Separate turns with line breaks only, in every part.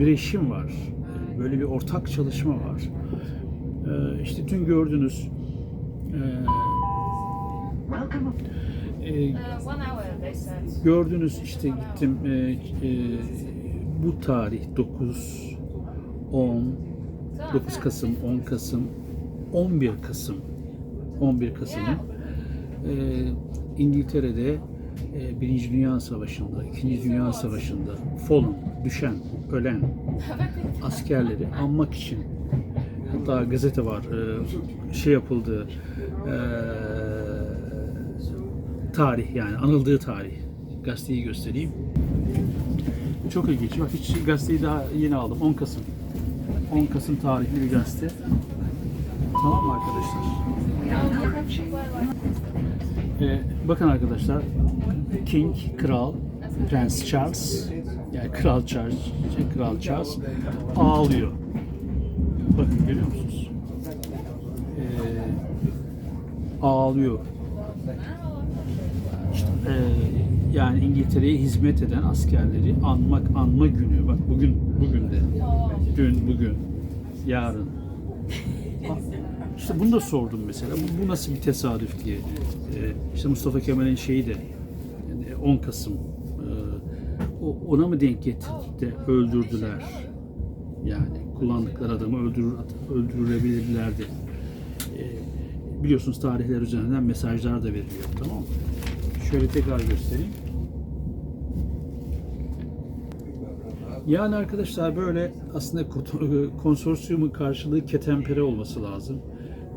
birleşim var. Böyle bir ortak çalışma var. E, işte dün gördünüz e, e,
Uh, they said.
gördünüz işte gittim e, e, bu tarih 9 10 9 Kasım 10 Kasım 11 Kasım 11 Kasım'ın e, İngiltere'de Birinci Dünya Savaşı'nda, İkinci Dünya Savaşı'nda fallen, düşen, ölen askerleri anmak için hatta gazete var e, şey yapıldığı e, tarih yani anıldığı tarih gazeteyi göstereyim. Çok ilginç. Bak hiç gazeteyi daha yeni aldım. 10 Kasım. 10 Kasım tarihli bir gazete. Tamam mı arkadaşlar? Ee, bakın arkadaşlar. King, kral, Prens Charles, yani Kral Charles, şey, Kral Charles ağlıyor. Bakın görüyor musunuz? Ee, ağlıyor. İşte, ee, yani İngiltere'ye hizmet eden askerleri anmak anma günü. Bak bugün bugün de. Dün, bugün, yarın. İşte bunu da sordum mesela. Bu, bu nasıl bir tesadüf diye. Ee, işte Mustafa Kemal'in şeyi de yani 10 Kasım o- ona mı denk getirdi de öldürdüler? Yani kullandıkları adamı öldürür, öldürülebilirlerdi. Ee, biliyorsunuz tarihler üzerinden mesajlar da veriliyor. Tamam mı? Şöyle tekrar göstereyim. Yani arkadaşlar böyle aslında ko- konsorsiyumun karşılığı ketempere olması lazım.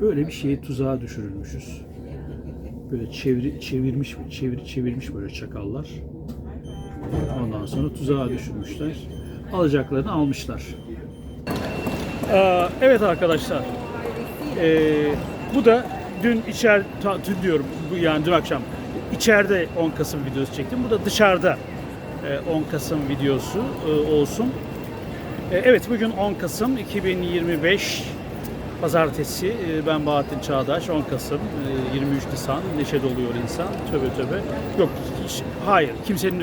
Böyle bir şeye tuzağa düşürülmüşüz. Böyle çeviri, çevirmiş çevir, çevirmiş böyle çakallar. Ondan sonra tuzağa düşürmüşler. Alacaklarını almışlar. Evet arkadaşlar. Ee, bu da dün içer dün diyorum yani dün akşam içeride 10 Kasım videosu çektim. Bu da dışarıda 10 Kasım videosu e, olsun. E, Evet bugün 10 Kasım 2025 Pazartesi. E, Ben Bahattin Çağdaş. 10 Kasım e, 23 Nisan. Neşe doluyor insan. Töbe töbe. Yok hiç, hayır kimsenin